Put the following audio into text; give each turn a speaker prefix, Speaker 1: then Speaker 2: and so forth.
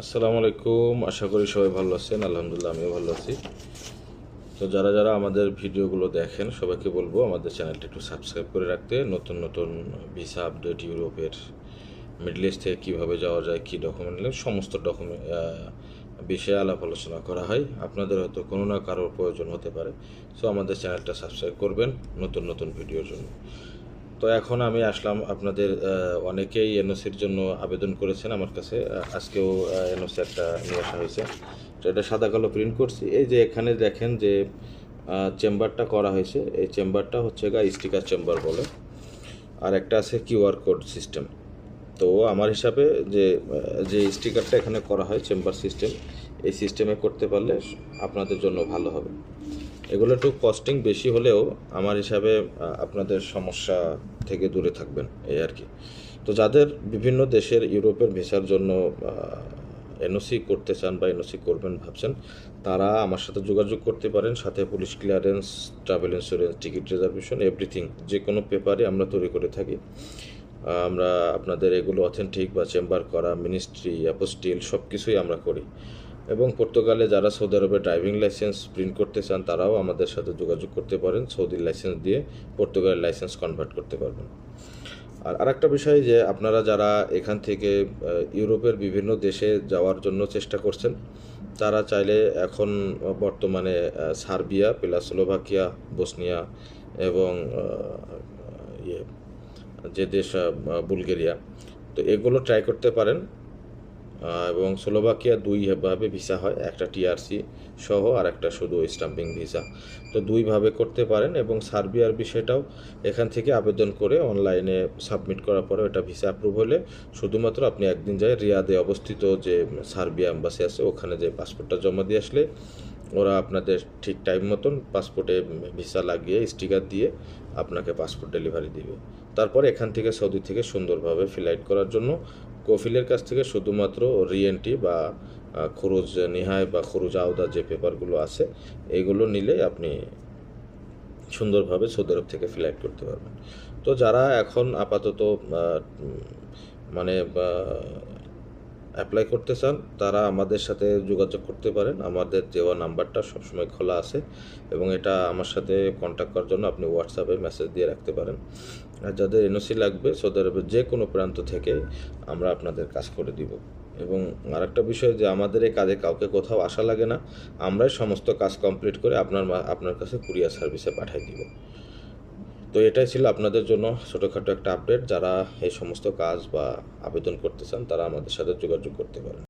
Speaker 1: আসসালামু আলাইকুম, আশা করি সবাই ভালো আছেন, আলহামদুলিল্লাহ আমিও ভালো আছি। তো যারা যারা আমাদের ভিডিওগুলো দেখেন, সবাইকে বলব আমাদের চ্যানেলটা একটু সাবস্ক্রাইব করে রাখতে। নতুন নতুন ভিসা আপডেট ইউরোপের, মিডল ইস্ট থেকে কীভাবে যাওয়া যায়, কী ডকুমেন্ট লাগে সমস্ত ডকুমেন্ট বিষয়ে আলাপ আলোচনা করা হয়। আপনাদের হয়তো কোনো না কারোর প্রয়োজন হতে পারে। সো আমাদের চ্যানেলটা সাবস্ক্রাইব করবেন নতুন নতুন ভিডিওর জন্য। তো এখন আমি আসলাম আপনাদের অনেকেই এনওসির জন্য আবেদন করেছেন আমার কাছে। আজকেও এনওসি একটা নিয়ে আসা হয়েছে। তো এটা সাদা কালো প্রিন্ট করছি। এই যে এখানে দেখেন যে চেম্বারটা করা হয়েছে। এই চেম্বারটা হচ্ছে গা স্টিকার চেম্বার বলে। আর একটা আছে কিউআর কোড সিস্টেম তো আমার হিসাবে যে যে স্টিকারটা এখানে করা হয় চেম্বার সিস্টেম এই সিস্টেমে করতে পারলে আপনাদের জন্য ভালো হবে। এগুলো একটু কস্টিং বেশি হলেও আমার হিসাবে আপনাদের সমস্যা থেকে দূরে থাকবেন, এই আর কি। তো যাদের বিভিন্ন দেশের, ইউরোপের ভিসার জন্য এনওসি করতে চান বা এনওসি করবেন ভাবছেন, তারা আমার সাথে যোগাযোগ করতে পারেন, সাথে police clearance travel insurance ticket reservation everything যে কোনো পেপারে আমরা তৈরি করে থাকি। আমরা আপনাদের এগুলো অথেন্টিক বা চেম্বার করা মিনিস্ট্রি অ্যাপোস্টিল সব কিছুই আমরা করি। এবং পর্তুগালে যারা সৌদি আরবে ড্রাইভিং লাইসেন্স প্রিন্ট করতে চান, তারাও আমাদের সাথে যোগাযোগ করতে পারেন। সৌদির লাইসেন্স দিয়ে পর্তুগালের লাইসেন্স কনভার্ট করতে পারবেন। আর আরেকটা বিষয় যে, আপনারা যারা এখান থেকে ইউরোপের বিভিন্ন দেশে যাওয়ার জন্য চেষ্টা করছেন, তারা চাইলে এখন বর্তমানে সার্বিয়া, প্লাস স্লোভাকিয়া, বসনিয়া এবং ইয়ে যে দেশ বুলগেরিয়া, তো এগুলো ট্রাই করতে পারেন। এবং স্লোভাকিয়া দুইভাবে ভিসা হয়, একটা টিআরসি সহ আর একটা শুধু স্টাম্পিং ভিসা। তো দুইভাবে করতে পারেন এবং সার্বিয়ার বিষয়টাও এখান থেকে আবেদন করে অনলাইনে সাবমিট করার পরে এটা ভিসা অ্যাপ্রুভ হলে শুধুমাত্র আপনি একদিন যায় রিয়াদে অবস্থিত যে সার্বিয়া এম্বাসি আছে, ওখানে যে পাসপোর্টটা জমা দিয়ে আসলে ওরা আপনাদের ঠিক টাইম মতন পাসপোর্টে ভিসা লাগিয়ে স্টিকার দিয়ে আপনাকে পাসপোর্ট ডেলিভারি দিবে। তারপর এখান থেকে সৌদি থেকে সুন্দরভাবে ফ্লাইট করার জন্য কফিলের কাছ থেকে শুধুমাত্র রিএনটি বা খরুজ নিহায় বা খরুজ আওদা যে পেপারগুলো আছে, এগুলো নিলে আপনি সুন্দরভাবে সৌদি আরব থেকে ফ্লাইট করতে পারবেন। তো যারা এখন আপাতত মানে অ্যাপ্লাই করতে চান, তারা আমাদের সাথে যোগাযোগ করতে পারেন। আমাদের দেওয়া নাম্বারটা সবসময় খোলা আছে এবং এটা আমার সাথে কন্ট্যাক্ট করার জন্য আপনি হোয়াটসঅ্যাপে মেসেজ দিয়ে রাখতে পারেন। আর যাদের এনওসি লাগবে সৌদি আরবের যে কোনো প্রান্ত থেকে আমরা আপনাদের কাজ করে দিব। এবং আরেকটা বিষয় যে আমাদের এই কাজে কাউকে কোথাও আসা লাগে না, আমরাই সমস্ত কাজ কমপ্লিট করে আপনার আপনার কাছে কুরিয়ার সার্ভিসে পাঠিয়ে দিব। তো এটাই ছিল আপনাদের জন্য ছোটোখাটো একটা আপডেট যারা এই সমস্ত কাজ বা আবেদন করতে চান, তারা আমাদের সাথে যোগাযোগ করতে পারেন।